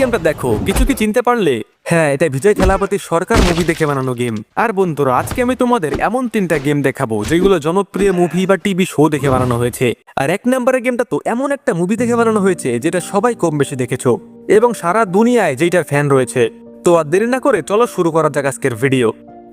গেমটা দেখো, কিছু কি চিনতে পারলে? হ্যাঁ এটা বিজয় থালাপতি সরকার মুভি দেখে বানানো গেম আর বন্ধুরা, আজকে আমি তোমাদের এমন তিনটা গেম দেখাবো, যেগুলো জনপ্রিয় মুভি বা টিভি শো দেখে বানানো হয়েছে। আর এক নম্বরের গেমটা তো এমন একটা মুভি দেখে বানানো হয়েছে, যেটা সবাই কম বেশি দেখেছ। এবং সারা দুনিয়ায় যেটার ফ্যান রয়েছে। তো আর দেরি না করে চলো শুরু করা যাক আজকের ভিডিও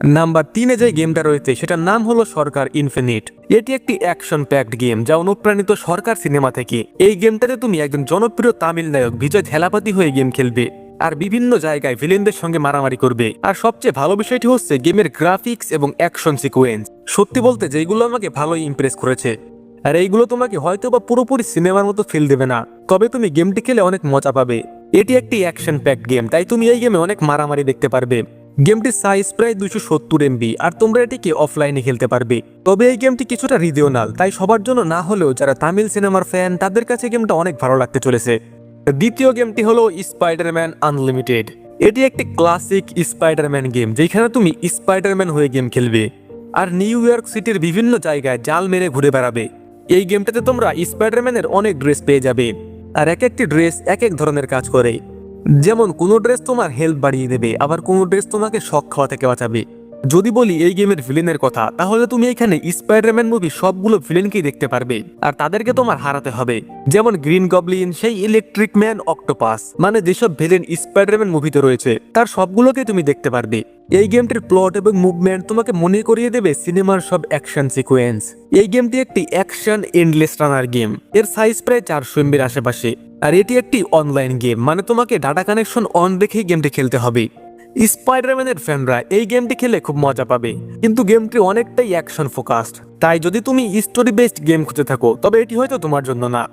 নাম্বার তিনে যে গেমটা রয়েছে, সেটার নাম হলো সরকার ইনফিনিট। এটি একটি অ্যাকশন প্যাকড গেম যা অনুপ্রাণিত সরকার সিনেমা থেকে। এই গেমটাতে তুমি একজন জনপ্রিয় তামিল নায়ক বিজয় থেলাপাতি হয়ে গেম খেলবে আর বিভিন্ন জায়গায় ভিলেনদের সঙ্গে মারামারি করবে। আর সবচেয়ে ভালো বিষয়টি হচ্ছে গেমের গ্রাফিক্স এবং অ্যাকশন সিকোয়েন্স সত্যি বলতে যেগুলো আমাকে ভালোই ইমপ্রেস করেছে। আর এইগুলো তোমাকে হয়তো বা পুরোপুরি সিনেমার মতো ফিল দেবে না। তবে তুমি গেমটি খেলে অনেক মজা পাবে। এটি একটি অ্যাকশন প্যাকড গেম তাই তুমি এই গেমে অনেক মারামারি দেখতে পারবে। গেমটির সাইজ প্রায় দুশো সত্তর এমবি আর তোমরা এটিকে অফলাইনে খেলতে পারবে। তবে এই গেমটি কিছুটা রিজিওনাল তাই সবার জন্য না হলেও যারা তামিল সিনেমার ফ্যান তাদের কাছে গেমটা অনেক ভালো লাগতে চলেছে। দ্বিতীয় গেমটি হলো স্পাইডারম্যান আনলিমিটেড এটি একটি ক্লাসিক স্পাইডারম্যান গেম যেখানে তুমি স্পাইডারম্যান হয়ে গেম খেলবে, আর নিউ ইয়র্ক সিটির বিভিন্ন জায়গায় জাল মেরে ঘুরে বেড়াবে। এই গেমটাতে তোমরা স্পাইডারম্যানের অনেক ড্রেস পেয়ে যাবে, আর এক একটি ড্রেস এক এক ধরনের কাজ করে। যেমন কোনো ড্রেস তোমার হেলথ বাড়িয়ে দেবে, আবার কোনো ড্রেস তোমাকে শখ খাওয়া থেকে বাঁচাবে যদি বলি এই গেমের ভিলেনের কথা, তাহলে তুমি এখানে স্পাইডারম্যান মুভি সবগুলো ভিলেনকেই দেখতে পারবে, আর তাদেরকে তোমার হারাতে হবে। যেমন গ্রিন গবলিন সেই ইলেকট্রিক ম্যান অক্টোপাস মানে যেসব ভিলেন স্পাইডারম্যান মুভিতে রয়েছে, তার সবগুলোকে তুমি দেখতে পারবে। এই গেমটির প্লট এবং মুভমেন্ট তোমাকে মনে করিয়ে দেবে সিনেমার সব অ্যাকশন সিকোয়েন্স এই গেমটি একটি অ্যাকশন এন্ডলেস রানার গেম এর সাইজ প্রায় চারশো এমবির আশেপাশে। আর এটি একটি অনলাইন গেম মানে তোমাকে ডাটা কানেকশন অন রেখেই গেমটি খেলতে হবে। স্পাইডারম্যানের ফ্যানরা এই গেমটি খেলে খুব মজা পাবে। কিন্তু গেমটি অনেকটাই অ্যাকশন ফোকাসড তাই যদি তুমি স্টোরি বেসড গেম খুঁজে থাকো, তবে এটি হয়তো তোমার জন্য না।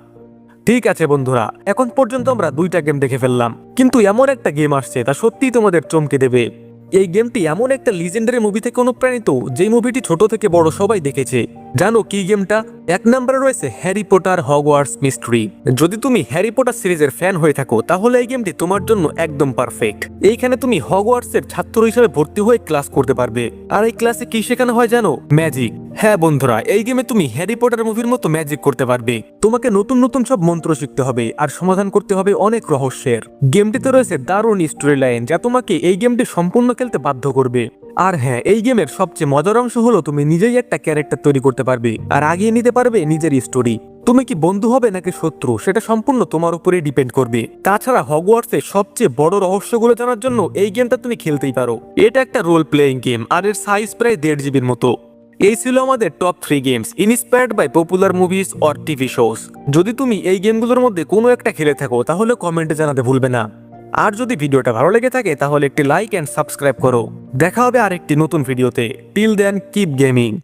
ঠিক আছে বন্ধুরা, এখন পর্যন্ত আমরা দুইটা গেম দেখে ফেললাম। কিন্তু এমন একটা গেম আসছে, তা সত্যিই তোমাদের চমকে দেবে। এই গেমটি এমন একটা লিজেন্ডারি মুভি থেকে অনুপ্রাণিত যে মুভিটি ছোট থেকে বড় সবাই দেখেছে। জানো কি গেমটা? এক নম্বরে রয়েছে হ্যারি পটার হগওয়ার্স মিস্ট্রি যদি তুমি হ্যারি পটার সিরিজের ফ্যান হয়ে থাকো, তাহলে এই গেমটি তোমার জন্য একদম পারফেক্ট এইখানে তুমি হগওয়ার্সের ছাত্র হিসেবে ভর্তি হয়ে ক্লাস করতে পারবে। আর এই ক্লাসে কি শেখানো হয় জানো? ম্যাজিক হ্যাঁ বন্ধুরা, এই গেমে তুমি হ্যারি পটার মুভির মতো ম্যাজিক করতে পারবে। তোমাকে নতুন নতুন সব মন্ত্র শিখতে হবে আর সমাধান করতে হবে অনেক রহস্যের। গেমটিতে রয়েছে দারুণ স্টোরি লাইন যা তোমাকে এই গেমটি সম্পূর্ণ খেলতে বাধ্য করবে। আর হ্যাঁ এই গেমের সবচেয়ে মজার অংশ হলো তুমি নিজেই একটা ক্যারেক্টার তৈরি করতে পারবে আর আগিয়ে নিতে পারবে নিজের স্টোরি তুমি কি বন্ধু হবে নাকি শত্রু, সেটা সম্পূর্ণ তোমার উপরে ডিপেন্ড করবে। তাছাড়া হগওয়ার্টসের সবচেয়ে বড় রহস্যগুলো জানার জন্য এই গেমটা তুমি খেলতেই পারো। এটা একটা রোল প্লেয়িং গেম আর এর সাইজ প্রায় দেড় জিবির মতো। এই ছিল আমাদের top three games inspired by popular movies or TV shows যদি তুমি এই গেমগুলোর মধ্যে কোনো একটা খেলে থাকো, তাহলে কমেন্টে জানাতে ভুলবে না। আর যদি ভিডিওটা ভালো লেগে থাকে, তাহলে একটি লাইক অ্যান্ড সাবস্ক্রাইব করো। দেখা হবে আরেকটি নতুন ভিডিওতে টিল দেন কিপ গেমিং